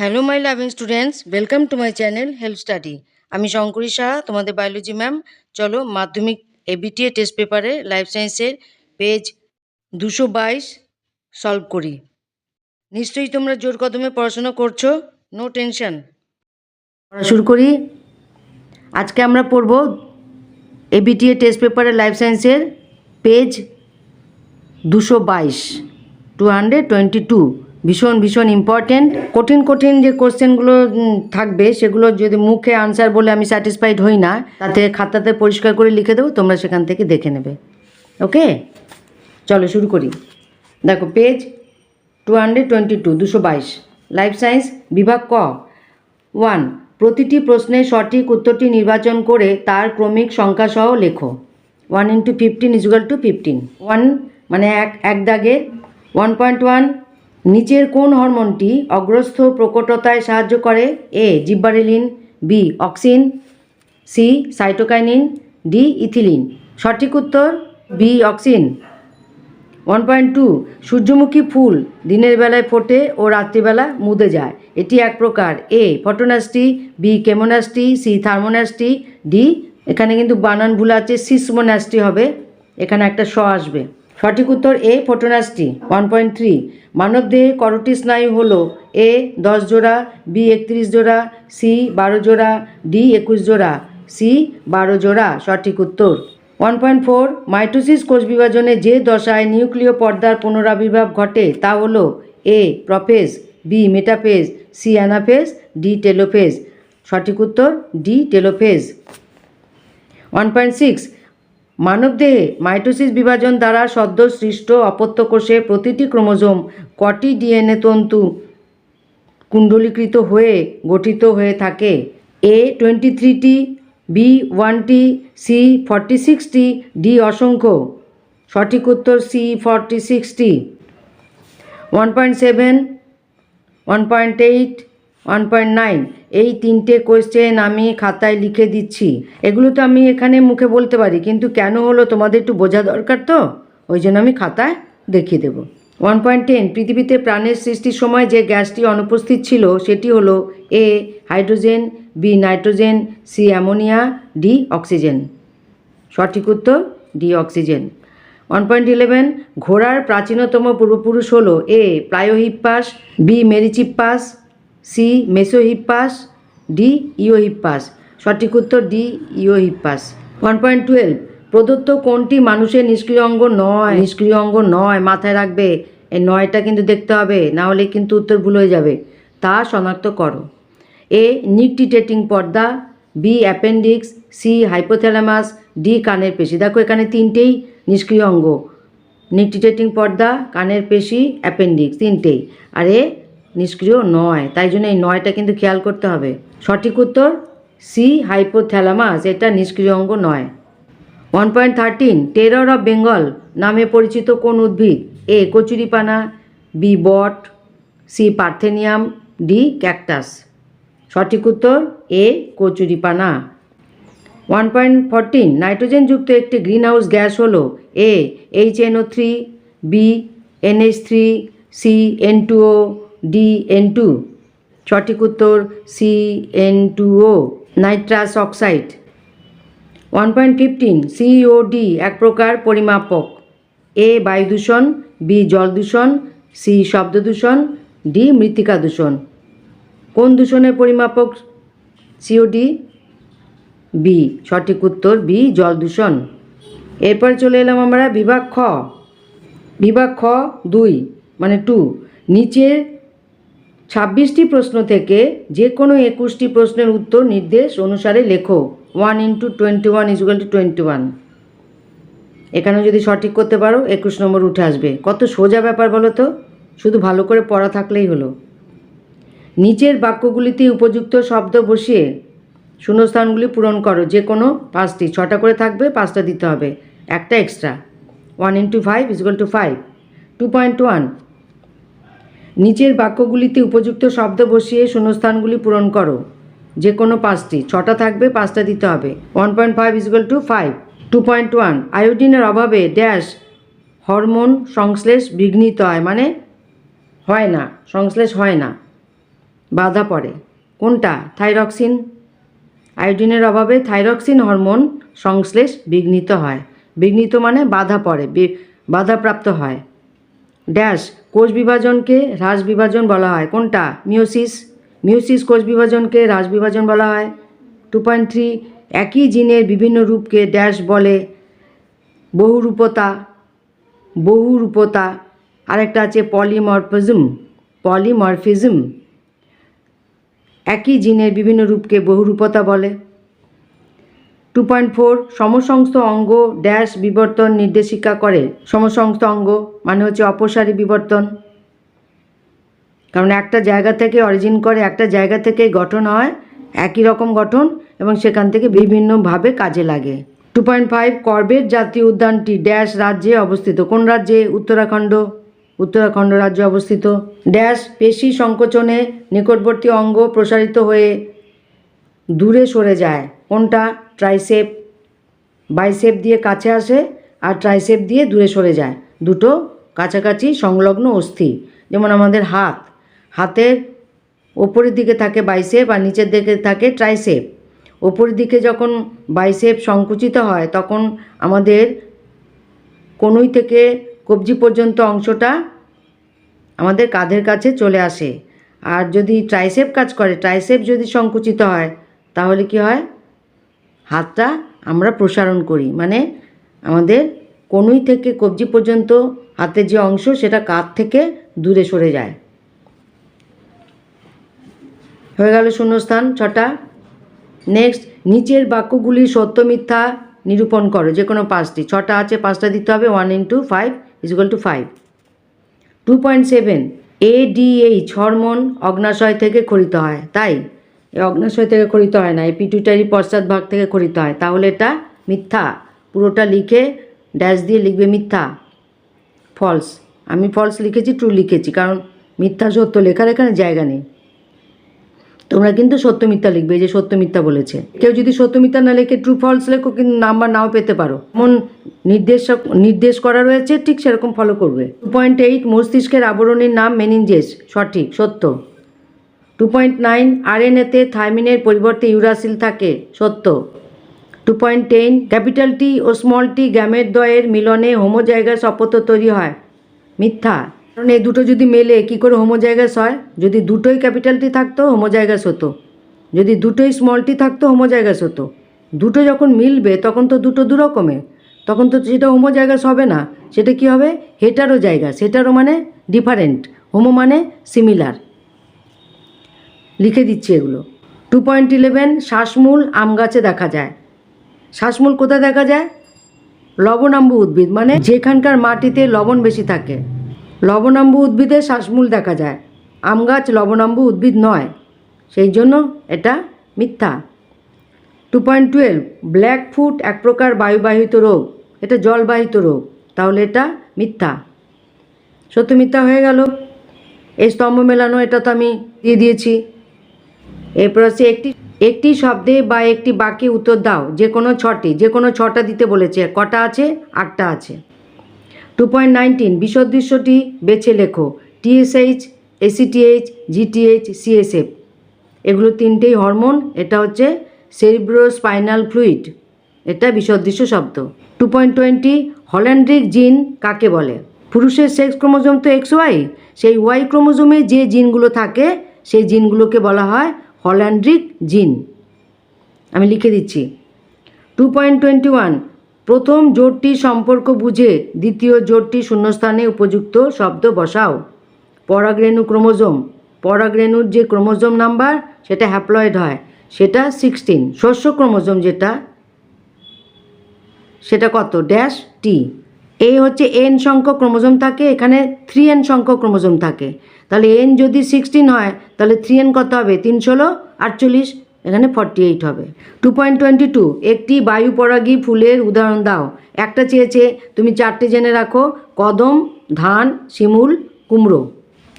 Hello my loving students welcome to my channel help study আমি শঙ্করী সাহা, তোমাদের biology ma'am চলো Madhyamik ABTA test পেপারে life সায়েন্সের পেজ দুশো বাইশ সলভ করি। নিশ্চয়ই তোমরা জোর কদমে পড়াশোনা করছ। নো টেনশন পড়া শুরু করি। আজকে আমরা পড়ব এবিটিএ টেস্ট পেপারে লাইফ সায়েন্সের পেজ দুশো বাইশ। টু হান্ড্রেড টোয়েন্টি টু ভীষণ ভীষণ ইম্পর্ট্যান্ট কঠিন কঠিন যে কোশ্চেনগুলো থাকবে, সেগুলো যদি মুখে আনসার বলে আমি স্যাটিসফাইড হই না, তাতে খাতাতে পরিষ্কার করে লিখে দেবো, তোমরা সেখান থেকে দেখে নেবে। ওকে চলো শুরু করি। দেখো page two hundred twenty two দুশো বাইশ। লাইফ সায়েন্স বিভাগ ক। ওয়ান প্রতিটি প্রশ্নের সঠিক উত্তরটি নির্বাচন করে তার ক্রমিক সংখ্যাসহ লেখো। One into fifteen equal to fifteen one মানে এক এক দাগের ওয়ান পয়েন্ট ওয়ান নিচের কোন হরমোনটি অগ্রস্থ প্রকটতায় সাহায্য করে? A, gibberellin, B, auxin, C, cytokinin, D, ethylene. সঠিক উত্তর, B, auxin. One point two, সূর্যমুখী ফুল দিনের বেলায় ফোটে ও রাত্রিবেলা মুদে যায়। এটি এক প্রকার। A photonasty B, chemonasty, C, thermonasty, D, এখানে কিন্তু বানান ভুল আছে, সিসমোনাস্টি হবে। এখানে একটা স আসবে। সঠিক উত্তর, A photonasty one point three মানবদেহে করটি স্নায়ু হলো। এ দশ জোড়া, বি একত্রিশ জোড়া, সি বারো জোড়া, ডি একুশ জোড়া, সি বারো জোড়া। সঠিক উত্তর। ওয়ান পয়েন্ট ফোর, মাইটোসিস কোষ বিভাজনে যে দশায় নিউক্লিয় পর্দার পুনরাবির্ভাব ঘটে তা হল A prophase, B metaphase, C anaphase, D telophase. সঠিক উত্তর, D telophase. One point six মানবদেহে মাইটোসিস বিভাজন দ্বারা সদ্য সৃষ্ট অপত্য কোষে প্রতিটি ক্রোমোজোম কটি ডিএনএ তন্তু কুণ্ডলীকৃত হয়ে গঠিত হয়ে থাকে? এ টোয়েন্টি থ্রিটি বি ওয়ানটি সি ফর্টি সিক্সটি ডি অসংখ্য। সঠিক উত্তর C forty sixty one point seven, one point eight, one point nine. এই তিনটে কোয়েশ্চেন আমি খাতায় লিখে দিচ্ছি। এগুলো তো আমি এখানে মুখে বলতে পারি, কিন্তু কেন হলো তোমাদের একটু বোঝা দরকার তো? ওই জন্য আমি খাতায় দেখিয়ে দেবো। ওয়ান পয়েন্ট টেন পৃথিবীতে প্রাণের সৃষ্টির সময় যে গ্যাসটি অনুপস্থিত ছিল, সেটি হলো A hydrogen B nitrogen C ammonia D oxygen সঠিক উত্তর D oxygen one point eleven ঘোড়ার প্রাচীনতম পূর্বপুরুষ হলো A pliohippus B merychippus C mesohippus D eohippus সঠিক উত্তর D eohippus one point twelve প্রদত্ত কোনটি মানুষের নিষ্ক্রিয় অঙ্গ নয়? নিষ্ক্রিয় অঙ্গ নয়, মাথায় রাখবে। এই নয়টা কিন্তু দেখতে হবে, না হলে কিন্তু উত্তর ভুল হয়ে যাবে। তা শনাক্ত করো। এ, নিকটিটেটিং পর্দা, B, appendix, C, hypothalamus, D, কানের পেশি। দেখো এখানে তিনটেই নিষ্ক্রিয় অঙ্গ। নিকটিটেটিং পর্দা, কানের পেশি, অ্যাপেন্ডিক্স, তিনটেই। আর এ নিষ্ক্রিয় নয়। তাই জন্য এই নয়টা কিন্তু খেয়াল করতে হবে। সঠিক উত্তর সি হাইপোথ্যালামাস এটা নিষ্ক্রিয় অঙ্গ নয়। One point thirteen terror of Bengal নামে পরিচিত কোন উদ্ভিদ? এ কচুরিপানা বি বট সি পার্থেনিয়াম ডি ক্যাকটাস সঠিক উত্তর এ কচুরিপানা। ওয়ান পয়েন্ট ফোরটিন নাইট্রোজেনযুক্ত একটি গ্রিনহাউস গ্যাস হলো A H NO three B NH three C N two O D N two সঠিক উত্তর C N two O nitrous oxide. One point fifteen COD এক প্রকার পরিমাপক। এ বায়ু দূষণ বি জল দূষণ সি শব্দ দূষণ ডি মৃত্তিকা দূষণ। কোন দূষণের পরিমাপক? সিওডি বি সঠিক উত্তর বি জল দূষণ। এরপর চলে এলাম আমরা বিভাগ খ। বিভাগ খ দুই মানে টু নিচের ছাব্বিশটি প্রশ্ন থেকে যে কোনো একুশটি প্রশ্নের উত্তর নির্দেশ অনুসারে লেখো। One into twenty one equal to twenty one এখানে যদি সঠিক করতে পারো, একুশ নম্বর উঠে আসবে। কত সোজা ব্যাপার বলো তো? শুধু ভালো করে পড়া থাকলেই হলো। নিচের বাক্যগুলিতে উপযুক্ত শব্দ বসিয়ে শূন্যস্থানগুলি পূরণ করো। যে কোনো পাঁচটি। ছটা করে থাকবে, পাঁচটা দিতে হবে। একটা extra one into five equal to five two point one নিচের বাক্যগুলিতে উপযুক্ত শব্দ বসিয়ে শূন্যস্থানগুলি পূরণ করো। যে কোনো পাঁচটি। ছটা থাকবে, পাঁচটা দিতে হবে। One point five equal to five two point one আয়োডিনের অভাবে ড্যাশ হরমোন সংশ্লেষ বিঘ্নিত হয় মানে হয় না, সংশ্লেষ হয় না। বাধা পড়ে। কোনটা? থাইরক্সিন আয়োডিনের অভাবে থাইরক্সিন হরমোন সংশ্লেষ বিঘ্নিত হয়। বিঘ্নিত মানে বাধা পড়ে বাধাপ্রাপ্ত হয়। ড্যাশ কোষ বিভাজনকে হ্রাস বিভাজন বলা হয়। কোনটা? মিওসিস মিওসিস কোষ বিভাজনকে হ্রাস বিভাজন বলা হয়। টু থ্রি, একই জিনের বিভিন্ন রূপকে ড্যাশ বলে। বহুরূপতা। বহুরূপতা। আরেকটা আছে পলিমরফিজম। পলিমরফিজম। একই জিনের বিভিন্ন রূপকে বহুরূপতা বলে। টু পয়েন্ট ফোর সমসংস্থ অঙ্গ ড্যাশ বিবর্তন নির্দেশিকা করে। সমসংস্থ অঙ্গ মানে হচ্ছে অপসারী বিবর্তন। কারণ একটা জায়গা থেকে অরিজিন করে একটা জায়গা থেকে গঠন হয়, একই রকম গঠন এবং সেখান থেকে বিভিন্নভাবে কাজে লাগে। টু পয়েন্ট ফাইভ কর্বেট জাতীয় উদ্যানটি ড্যাশ রাজ্যে অবস্থিত। কোন রাজ্যে? উত্তরাখণ্ড। উত্তরাখণ্ড রাজ্যে অবস্থিত। ড্যাশ পেশি সংকোচনে নিকটবর্তী অঙ্গ প্রসারিত হয়ে দূরে সরে যায়। কোনটা ট্রাইসেপ, বাইসেপ দিয়ে কাছে আসে আর ট্রাইসেপ দিয়ে দূরে সরে যায়। দুটো কাছাকাছি সংলগ্ন অস্থি, যেমন আমাদের হাত। হাতের ওপরের দিকে থাকে বাইসেপ আর নিচের দিকে থাকে ট্রাইসেপ। ওপরের দিকে যখন বাইসেপ সংকুচিত হয়, তখন আমাদের কনুই থেকে কবজি পর্যন্ত অংশটা আমাদের কাঁধের কাছে চলে আসে। আর যদি ট্রাইসেপ কাজ করে, ট্রাইসেপ যদি সংকুচিত হয়, তাহলে কি হয়? হাতটা আমরা প্রসারণ করি। মানে আমাদের কনুই থেকে কবজি পর্যন্ত হাতের যে অংশ সেটা কাঁধ থেকে দূরে সরে যায়। হয়ে গেল শূন্যস্থান, ছটা। নেক্সট নিচের বাক্যগুলি সত্য, মিথ্যা নিরূপণ করো যে কোনো পাঁচটি। ছটা আছে, পাঁচটা দিতে হবে one into five equal to five two point seven ADH hormone অগ্নাশয় থেকে খরিত হয়, তাই? অগ্নাশয় থেকে খরিত হয় না, এই পিটুইটারি পশ্চাৎ ভাগ থেকে খরিত হয়। তাহলে এটা মিথ্যা। পুরোটা লিখে ড্যাশ দিয়ে লিখবে মিথ্যা। ফলস আমি ফলস লিখেছি ট্রু লিখেছি, কারণ মিথ্যা সত্য লেখার এখানে জায়গা নেই। তোমরা কিন্তু সত্য মিথ্যা লিখবে যে সত্য মিথ্যা বলেছে। কেউ যদি সত্য মিথ্যা না লেখে ট্রু ফলস লেখো, কিন্তু নাম্বার নাও পেতে পারো। এমন নির্দেশ নির্দেশ করা রয়েছে, ঠিক সেরকম ফলো করবে। টু পয়েন্ট এইট মস্তিষ্কের আবরণীর নাম মেনিনজেস সঠিক, সত্য। টু পয়েন্ট নাইন আরএনএতে থাইমিনের পরিবর্তে ইউরাসিল থাকে, সত্য। Two point ten, capital T ও স্মল টি গ্যামের দ্বয়ের মিলনে হোমোজাইগাস অপত্য তৈরি হয়। মিথ্যা। কারণ এই দুটো যদি মেলে, কি করে হোমোজাইগাস হয়? যদি দুটোই ক্যাপিটাল টি থাকতো, হোমোজাইগাস হতো। যদি দুটোই স্মল টি থাকতো, হোমোজাইগাস হতো। দুটো যখন মিলবে, তখন তো দুটো দু রকমের তখন তো সেটা হোমোজাইগাস হবে না। সেটা কি হবে? হেটারো জায়গা সেটারও মানে ডিফারেন্ট হোমো মানে সিমিলার লিখে দিচ্ছি এগুলো। টু পয়েন্ট ইলেভেন শ্বাসমূল আম গাছে দেখা যায়। শ্বাসমূল কোথায় দেখা যায়? লবণাম্বু উদ্ভিদ মানে যেখানকার মাটিতে লবণ বেশি থাকে। লবণাম্বু উদ্ভিদে শ্বাসমূল দেখা যায়। আম গাছ লবণাম্বু উদ্ভিদ নয়। সেই জন্য এটা মিথ্যা। Two point twelve black foot এক প্রকার বায়ুবাহিত রোগ। এটা জলবাহিত রোগ। তাহলে এটা মিথ্যা। সত্য মিথ্যা হয়ে গেল। এই স্তম্ভ মেলানো, এটা তো আমি দিয়ে দিয়েছি। এরপর হচ্ছে একটি একটি শব্দে বা একটি বাক্যে উত্তর দাও। যে কোনো ছটি, যে কোনো ছটা দিতে বলেছে। কটা আছে? আটটা আছে। টু পয়েন্ট নাইনটিন বিসদৃশ্যটি বেছে লেখো। টিএসএইচ এসিটিএইচ জিটিএইচ সিএসএফ এগুলো তিনটেই হরমোন। এটা হচ্ছে সেরিব্রো স্পাইনাল ফ্লুইড এটা বিসদৃশ্য শব্দ। টু পয়েন্ট টোয়েন্টি হল্যান্ড্রিক জিন কাকে বলে? পুরুষের সেক্স ক্রোমোজোম তো এক্স ওয়াই সেই ওয়াই ক্রোমোজোমে যে জিনগুলো থাকে, সেই জিনগুলোকে বলা হয় হল্যান্ড্রিক জিন। আমি লিখে দিচ্ছি। টু পয়েন্ট টোয়েন্টি ওয়ান, প্রথম জোটটি সম্পর্ক বুঝে দ্বিতীয় জোটটি শূন্যস্থানে উপযুক্ত শব্দ বসাও। পরাগরেণু ক্রোমোজোম। পরাগরেণুর যে ক্রোমোজোম নাম্বার, সেটা হ্যাপ্লয়েড হয়। সেটা সিক্সটিন। শস্য ক্রোমোজোম যেটা, সেটা কত? ড্যাশ টি। এই হচ্ছে এন সংখ্যক ক্রোমোজোম থাকে, এখানে থ্রি এন সংখ্যক ক্রোমোজোম থাকে। তাহলে এন যদি সিক্সটিন হয়, তাহলে থ্রি এন কত হবে? তিন ষোলো আটচল্লিশ, এখানে ফর্টি এইট হবে। টু পয়েন্ট টোয়েন্টি টু একটি বায়ু পরাগী ফুলের উদাহরণ দাও। একটা চেয়েছে, তুমি চারটে জেনে রাখো, কদম, ধান, শিমুল, কুমড়ো।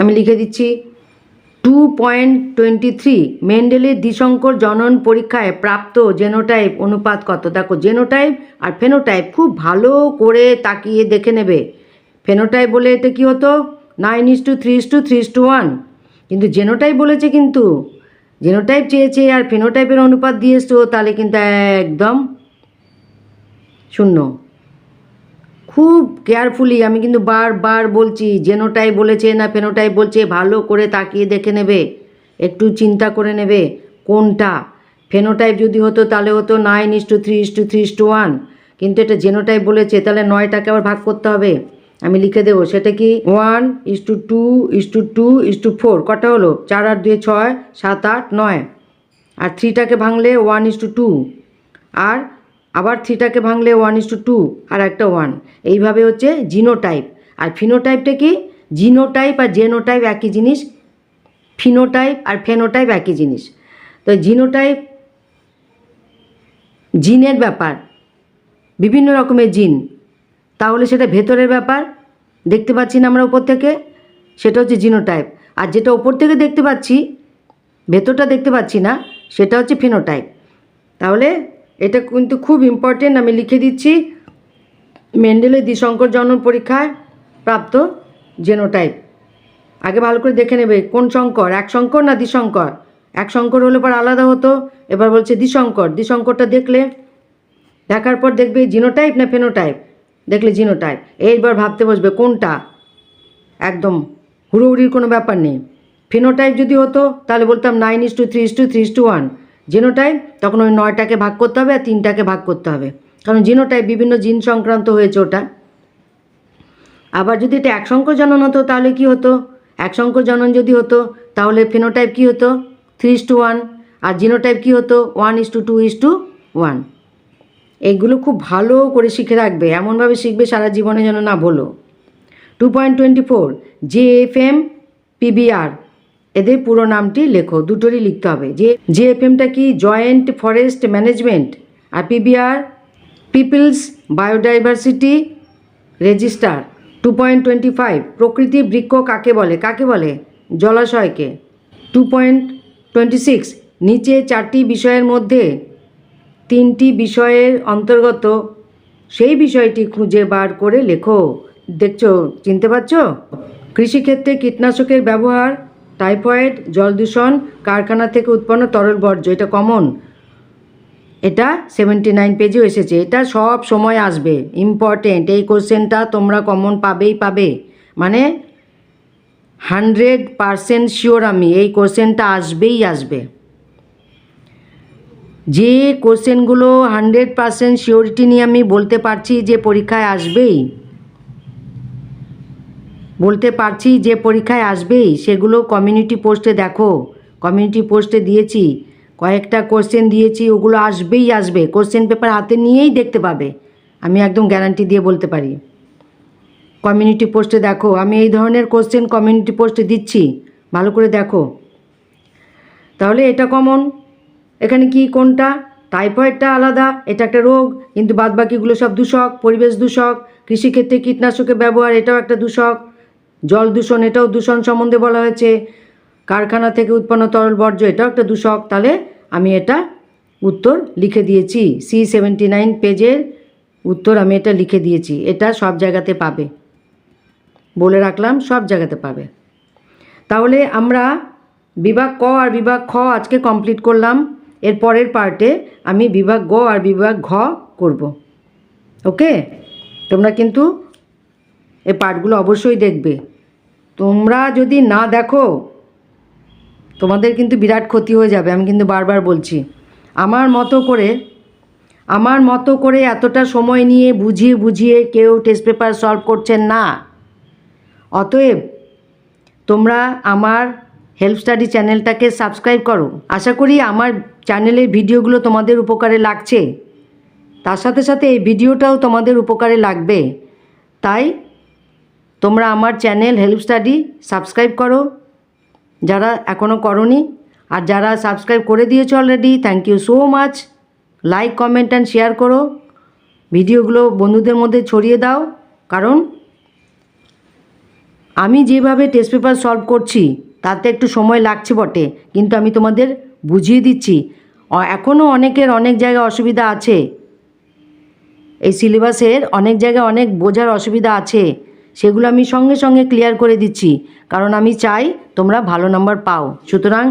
আমি লিখে দিচ্ছি টু পয়েন্ট টোয়েন্টি থ্রি মেন্ডেলের দ্বিসংকর জনন পরীক্ষায় প্রাপ্ত জেনোটাইপ অনুপাত কত দেখো জেনোটাইপ আর ফেনোটাইপ খুব ভালো করে তাকিয়ে দেখে নেবে। ফেনোটাইপ বলে এটা কি হতো? Nine is to three is to three is to one কিন্তু জেনোটাইপ বলেছে কিন্তু জেনোটাইপ চেয়েছে আর ফেনোটাইপের অনুপাত দিয়ে এসছো তাহলে কিন্তু একদম শূন্য। খুব কেয়ারফুলি আমি কিন্তু বারবার বলছি জেনোটাইপ বলেছে না ফেনোটাইপ বলছে, ভালো করে তাকিয়ে দেখে নেবে, একটু চিন্তা করে নেবে, কোনটা? ফেনোটাইপ যদি হতো তাহলে হতো nine is to three is to three is to one কিন্তু এটা জেনোটাইপ বলেছে, তাহলে নয়টাকে আবার ভাগ করতে হবে, আমি লিখে দেবো, সেটা কি? One is to two is to two is to four কটা হলো? চার আট দুই ছয়, সাত আট নয়, আর থ্রিটাকে ভাঙলে ওয়ান ইস টু টু আর আবার থ্রিটাকে ভাঙলে ওয়ান ইস টু টু আর একটা ওয়ান এইভাবে হচ্ছে জিনোটাইপ আর ফিনোটাইপটা কি? জিনোটাইপ আর জেনোটাইপ একই জিনিস। ফিনোটাইপ আর ফেনোটাইপ একই জিনিস। তো জিনোটাইপ জিনের ব্যাপার। বিভিন্ন রকমের জিন। তাহলে সেটা ভেতরের ব্যাপার। দেখতে পাচ্ছি না আমরা উপর থেকে। সেটা হচ্ছে জিনোটাইপ আর যেটা উপর থেকে দেখতে পাচ্ছি, ভেতরটা দেখতে পাচ্ছি না, সেটা হচ্ছে ফিনোটাইপ তাহলে এটা কিন্তু খুব ইম্পর্টেন্ট আমি লিখে দিচ্ছি। মেন্ডেলের দ্বিসংকর জনন পরীক্ষায় প্রাপ্ত জেনোটাইপ আগে ভালো করে দেখে নেবে, কোন শঙ্কর? এক শঙ্কর না দ্বিশঙ্কর? এক শঙ্কর হলে পর আলাদা হতো, এবার বলছে দ্বিশঙ্কর। দ্বিশঙ্করটা দেখলে, দেখার পর দেখবে জিনোটাইপ না ফেনোটাইপ দেখলে জিনোটাইপ এইবার ভাবতে বসবে, কোনটা? একদম হুড়োহুড়ির কোনো ব্যাপার নেই। ফিনোটাইপ যদি হতো, তাহলে বলতাম nine is to three is to three is to one genotype, তখন ওই নয়টাকে ভাগ করতে হবে আর তিনটাকে ভাগ করতে হবে। কারণ জিনোটাইপ বিভিন্ন জিন সংক্রান্ত হয়েছে ওটা। আবার যদি এটা এক সংখ্য জনন হতো, তাহলে কি হতো? এক সংখ্য জনন যদি হতো, তাহলে ফিনোটাইপ কি হতো? Three is to one. R genotype কি হতো? One is to two is to one. এইগুলো খুব ভালো করে শিখে রাখবে। এমনভাবে শিখবে সারা জীবনে যেন না বলো two point twenty four, J F M PBR এদের পুরো নামটি লেখো, দুটোরই লিখতে হবে। যে জে এফ এমটা কি জয়েন্ট ফরেস্ট ম্যানেজমেন্ট আর PBR people's biodiversity register two point twenty five প্রকৃতি বৃক্ষ কাকে বলে? কাকে বলে? জলাশয়কে। টু পয়েন্ট টোয়েন্টি সিক্স নিচে চারটি বিষয়ের মধ্যে তিনটি বিষয়ের অন্তর্গত। সেই বিষয়টি খুঁজে বার করে লেখো। দেখছ? চিনতে পারছ? কৃষিক্ষেত্রে কীটনাশকের ব্যবহার টাইফয়েড, জল দূষণ, কারখানা থেকে উৎপন্ন তরল বর্জ্য, এটা কমন এটা সেভেন্টি নাইন পেজেও এসেছে। এটা সব সময় আসবে। ইম্পর্টেন্ট এই কোশ্চেনটা তোমরা কমন পাবেই পাবে। মানে হান্ড্রেড পারসেন্ট শিওর আমি, এই কোশ্চেনটা আসবেই আসবে। যে কোশ্চেনগুলো হান্ড্রেড পারসেন্ট শিওরিটি নিয়ে আমি বলতে পারছি যে পরীক্ষায় আসবেই। বলতে পারছি যে পরীক্ষায় আসবেই, সেগুলো কমিউনিটি পোস্টে দেখো। কমিউনিটি পোস্টে দিয়েছি, কয়েকটা কোশ্চেন দিয়েছি, ওগুলো আসবেই আসবে। কোশ্চেন পেপার হাতে নিয়েই দেখতে পাবে। আমি একদম গ্যারান্টি দিয়ে বলতে পারি। কমিউনিটি পোস্টে দেখো, আমি এই ধরনের কোশ্চেন কমিউনিটি পোস্টে দিচ্ছি। ভালো করে দেখো। তাহলে এটা কমন এখানে কি, কোনটা? টাইফয়েডটা আলাদা, এটা একটা রোগ, কিন্তু বাদবাকিগুলো সব দূষক, পরিবেশ দূষক, কৃষিক্ষেত্রে কীটনাশকের ব্যবহার, এটাও একটা দূষক। জল দূষণ, এটাও দূষণ সম্বন্ধে বলা হয়েছে। কারখানা থেকে উৎপন্ন তরল বর্জ্য, এটাও একটা দূষক। তাহলে আমি এটা উত্তর লিখে দিয়েছি। সি সেভেন্টি নাইন পেজের উত্তর আমি এটা লিখে দিয়েছি। এটা সব জায়গাতে পাবে। বলে রাখলাম, সব জায়গাতে পাবে। তাহলে আমরা বিভাগ ক আর বিভাগ খ আজকে কমপ্লিট করলাম। এর পরের পার্টে আমি বিভাগ গ আর বিভাগ ঘ করব। ওকে তোমরা কিন্তু এ পার্টগুলো অবশ্যই দেখবে। তোমরা যদি না দেখো, তোমাদের কিন্তু বিরাট ক্ষতি হয়ে যাবে, আমি কিন্তু বারবার বলছি। আমার মতো করে, আমার মতো করে এতটা সময় নিয়ে বুঝিয়ে বুঝিয়ে কেউ টেস্ট পেপার সলভ করছেন না। অতএব, তোমরা আমার হেল্প স্টাডি চ্যানেলটাকে সাবস্ক্রাইব করো। আশা করি আমার চ্যানেলের ভিডিওগুলো তোমাদের উপকারে লাগছে। তার সাথে সাথে এই ভিডিওটাও তোমাদের উপকারে লাগবে। তাই তোমরা আমার চ্যানেল হেল্প স্টাডি সাবস্ক্রাইব করো, যারা এখনও করনি, আর যারা সাবস্ক্রাইব করে দিয়েছ already thank you so much like comment and share করো। ভিডিওগুলো বন্ধুদের মধ্যে ছড়িয়ে দাও, কারণ আমি যেভাবে টেস্ট পেপার সলভ করছি, তাতে একটু সময় লাগছে বটে, কিন্তু আমি তোমাদের বুঝিয়ে দিচ্ছি। এখনও অনেকের অনেক জায়গায় অসুবিধা আছে। এই সিলেবাসের অনেক জায়গায় অনেক বোঝার অসুবিধা আছে। সেগুলো আমি সঙ্গে সঙ্গে ক্লিয়ার করে দিচ্ছি। কারণ আমি চাই তোমরা ভালো নাম্বার পাও। সুতরাং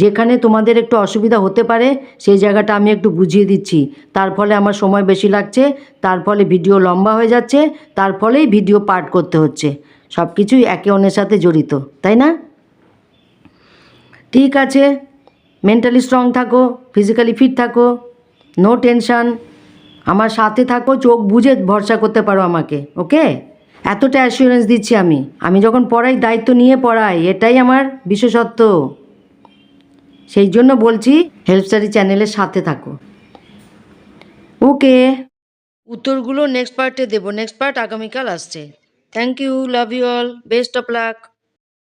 যেখানে তোমাদের একটু অসুবিধা হতে পারে, সেই জায়গাটা আমি একটু বুঝিয়ে দিচ্ছি। তার ফলে আমার সময় বেশি লাগছে, তার ফলে ভিডিও লম্বা হয়ে যাচ্ছে, তার ফলেই ভিডিও পার্ট করতে হচ্ছে। সব কিছুই একে অন্যের সাথে জড়িত, তাই না? ঠিক আছে মেন্টালি স্ট্রং থাকো ফিজিক্যালি ফিট থাকো নো টেনশান আমার সাথে থাকো, চোখ বুঝে ভরসা করতে পারো আমাকে ওকে এতটা অ্যাসিওরেন্স দিচ্ছি আমি। আমি যখন পড়াই, দায়িত্ব নিয়ে পড়াই, এটাই আমার বিশেষত্ব। সেই জন্য বলছি হেল্প স্টাডি চ্যানেলের সাথে থাকো। ওকে উত্তরগুলো নেক্সট পার্টে দেবো। নেক্সট পার্ট আগামীকাল আসছে। Thank you love you all best of luck